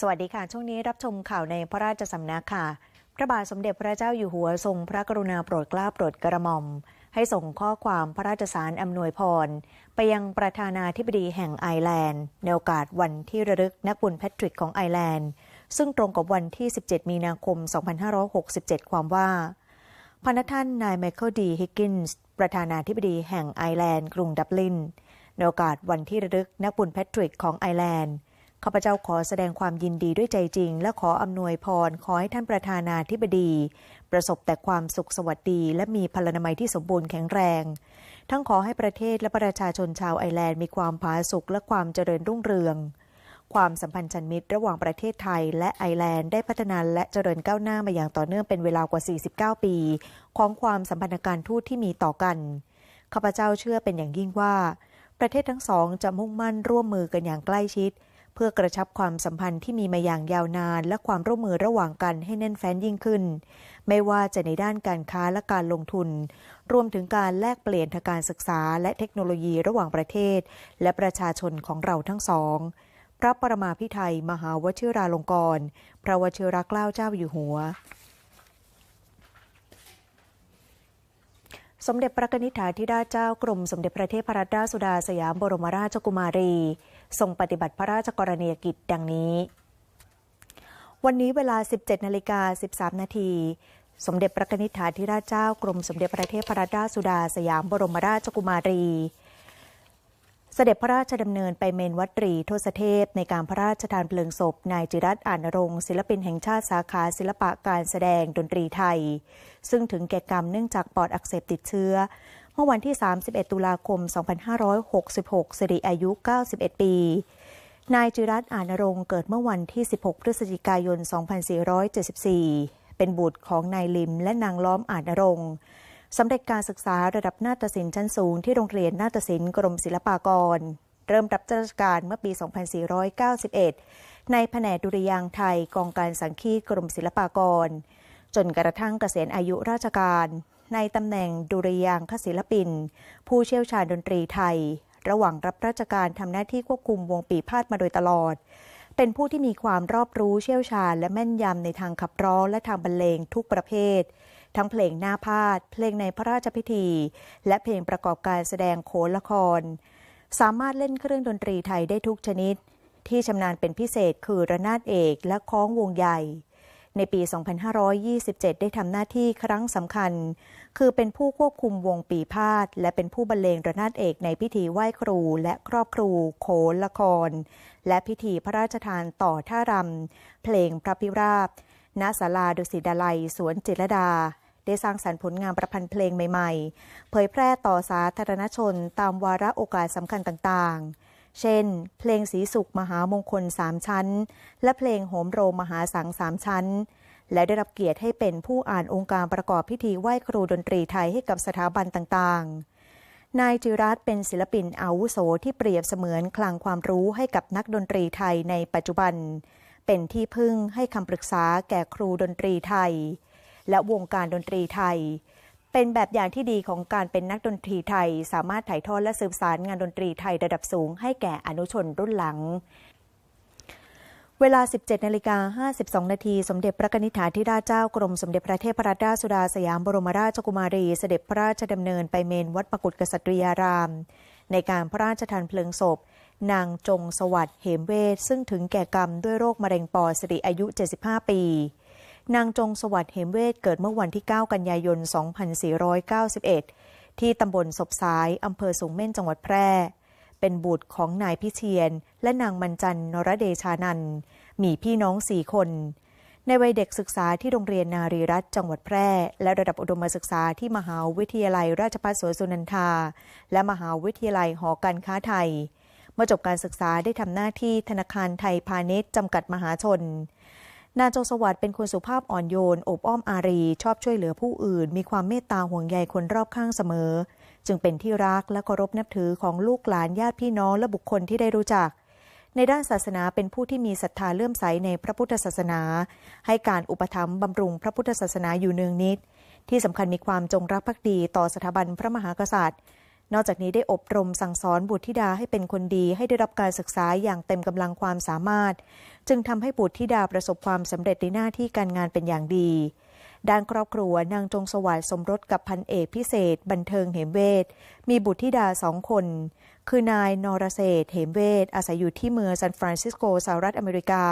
สวัสดีค่ะ ช่วงนี้รับชมข่าวในพระราชสำนักค่ะ พระบาทสมเด็จพระเจ้าอยู่หัวทรงพระกรุณาโปรดเกล้าโปรดกระหม่อม ให้ส่งข้อความพระราชสารอำนวยพร ไปยังประธานาธิบดีแห่งไอร์แลนด์ ในโอกาสวันที่ระลึกนักบุญแพทริกของไอร์แลนด์ ซึ่งตรงกับวันที่ 17 มีนาคม 2567 ความว่าพนักท่านนายไมเคิลดีฮิกกินส์ประธานาธิบดีแห่งไอร์แลนด์ กรุงดับลินในโอกาสวันที่ระลึกนักบุญแพทริกของไอร์แลนด์ ข้าพเจ้าขอแสดงความยินดีด้วยใจจริง และขออำนวยพร ขอให้ท่านประธานาธิบดี ประสบแต่ความสุขสวัสดี และมีพลานามัยที่สมบูรณ์แข็งแรง ทั้งขอให้ประเทศและประชาชนชาวไอร์แลนด์มีความผาสุกและความเจริญรุ่งเรือง ความสัมพันธ์ชันมิตรระหว่างประเทศไทยและไอร์แลนด์ได้พัฒนาและเจริญก้าวหน้ามาอย่างต่อเนื่องเป็นเวลากว่า 49 ปี ของความสัมพันธการทูตที่มีต่อกันข้าพเจ้าเชื่อเป็นอย่างยิ่งว่า ประเทศทั้งสองจะมุ่งมั่นร่วมมือกันอย่างใกล้ชิดเพื่อกระชับความสัมพันธ์ที่มีมาอย่างยาวนานและความร่วมมือระหว่างกันให้แน่นแฟ้นยิ่งขึ้น ไม่ว่าจะในด้านการค้าและการลงทุน รวมถึงการแลกเปลี่ยนทางการศึกษาและเทคโนโลยีระหว่างประเทศ และประชาชนของเราทั้งสอง พระประมาพิไทยมหาวชิราลงกรณ์พระวชิรเกล้าเจ้าอยู่หัว สมเด็จพระนิธิถาธิราชเจ้ากรมสมเด็จพระเทพรัตนราชสุดาสยามบรมราชกุมารี ทรงปฏิบัติพระราชกรณียกิจดังนี้ วันนี้เวลา 17นาฬิกา13 นาที สมเด็จพระนิธิถาธิราชเจ้ากรมสมเด็จพระเทพรัตนราชสุดาสยามบรมราชกุมารี เสด็จพระราชดำเนินไปเมนวัดตรีทศเทพ ในการพระราชทานเพลิงศพ นายจิรัตอ่านรงศิลปินแห่งชาติสาขาศิลปะการแสดงดนตรีไทย ซึ่งถึงแก่กรรมเนื่องจากปอดอักเสบติดเชื้อ เมื่อวันที่ 31 ตุลาคม 2566 สิริอายุ 91 ปี นายจิรัตอ่านรงเกิดเมื่อวันที่ 16 พฤศจิกายน 2474 เป็นบุตรของนายลิมและนางล้อมอ่านรงค์ สำเร็จการศึกษาระดับนาฏศิลป์ชั้นสูงที่โรงเรียนนาฏศิลป์กรมศิลปากร เริ่มรับราชการเมื่อปี 2491 ในแผนดุริยางไทยกองการสังคีกรมศิลปากร จนกระทั่งเกษียณอายุราชการ ในตำแหน่งดุริยางคศิลปิน ผู้เชี่ยวชาญดนตรีไทย ระหว่างรับราชการทำหน้าที่ควบคุมวงปีพาดมาโดยตลอด เป็นผู้ที่มีความรอบรู้เชี่ยวชาญ และแม่นยำในทางขับร้องและทางบรรเลงทุกประเภท ทั้งเพลงหน้าพาด เพลงในพระราชพิธี และเพลงประกอบการแสดงโขนละคร สามารถเล่นเครื่องดนตรีไทยได้ทุกชนิด ที่ชำนาญเป็นพิเศษคือระนาดเอกและคล้องวงใหญ่ในปี 2527 ได้ทำหน้าที่ครั้งสำคัญ คือเป็นผู้ควบคุมวงปีพาด และเป็นผู้บรรเลงระนาดเอกในพิธีไหว้ครูและครอบครู โขนละคร และพิธีพระราชทานต่อท่ารำเพลงพระพิราบณศาลาดุสิตดาลัย สวนจิรดา ได้สร้างสรรค์ผลงานประพันธ์เพลงใหม่ๆ เผยแพร่ต่อสาธารณชนตามวาระโอกาสสำคัญต่างๆ เช่น เพลงสีสุขมหามงคลสามชั้น และเพลงโหมโรงมหาสังสามชั้น และได้รับเกียรติให้เป็นผู้อ่านองค์การประกอบพิธีไหว้ครูดนตรีไทยให้กับสถาบันต่างๆ นายจิรัตเป็นศิลปินอาวุโสที่เปรียบเสมือนคลังความรู้ให้กับนักดนตรีไทยในปัจจุบัน เป็นที่พึ่งให้คำปรึกษาแก่ครูดนตรีไทย และวงการดนตรีไทย เป็นแบบอย่างที่ดีของการเป็นนักดนตรีไทย สามารถถ่ายทอดและสืบสารงานดนตรีไทยระดับสูงให้แก่อนุชนรุ่นหลัง เวลา 17นาฬิกา52 นาที สมเด็จพระนิธิถาธิราชเจ้ากรมสมเด็จพระเทพรัตนราชสุดาสยามบรมราชกุมารีเสด็จพระราชดำเนินไปเมนวัดปกุฏกษัตริยาราม ในการพระราชทานเพลิงศพ นางจงสวัสดิ์เหมเวทซึ่งถึงแก่กรรมด้วยโรคมะเร็งปอดสิริอายุ 75 ปี นางจงสวัสดิ์เหมเวทเกิดเมื่อวันที่ 9 กันยายน 2491 ที่ตำบลศพสายอำเภอสูงเม่นจังหวัดแพร่ เป็นบุตรของนายพิเชียน และนางมันจันนรเดชานันท์มีพี่น้องสี่คน ในวัยเด็กศึกษาที่โรงเรียนนารีรัตจังหวัดแพร่ และระดับอุดมศึกษาที่มหาวิทยาลัยราชภัฏสวนสุนันทา และมหาวิทยาลัยหอการค้าไทยเมื่อจบการศึกษาได้ทำหน้าที่ธนาคารไทยพาณิชย์จำกัดมหาชนนางจงสวัสดิ์เป็นคนสุภาพอ่อนโยน อบอ้อมอารี ชอบช่วยเหลือผู้อื่น มีความเมตตาห่วงใยคนรอบข้างเสมอ จึงเป็นที่รักและเคารพนับถือของลูกหลานญาติพี่น้องและบุคคลที่ได้รู้จัก ในด้านศาสนาเป็นผู้ที่มีศรัทธาเลื่อมใสในพระพุทธศาสนา ให้การอุปถัมภ์บำรุงพระพุทธศาสนาอยู่เนืองนิด ที่สำคัญมีความจงรักภักดีต่อสถาบันพระมหากษัตริย์ นอกจากนี้ได้อบรมสั่งสอนบุตรธิดาให้เป็นคนดีให้ได้รับการศึกษาอย่างเต็มกำลังความสามารถ จึงทำให้บุตรธิดาประสบความสำเร็จในหน้าที่การงานเป็นอย่างดี ด้านครอบครัวนางจงสวัสดิ์สมรสกับพันเอกพิเศษ บันเทิงเหมเวทมีบุตรธิดาสองคน คือนายนรเศษเหมเวทอาศัยอยู่ที่เมืองซานฟรานซิสโกสหรัฐอเมริกา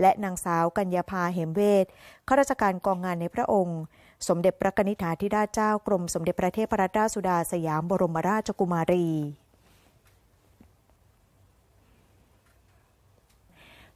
และนางสาวกัญญาภาเหมเวทข้าราชการกองงานในพระองค์ สมเด็จพระนิธิถาธิราชเจ้ากรมสมเด็จพระเทพรัตนราชสุดาสยามบรมราชกุมารี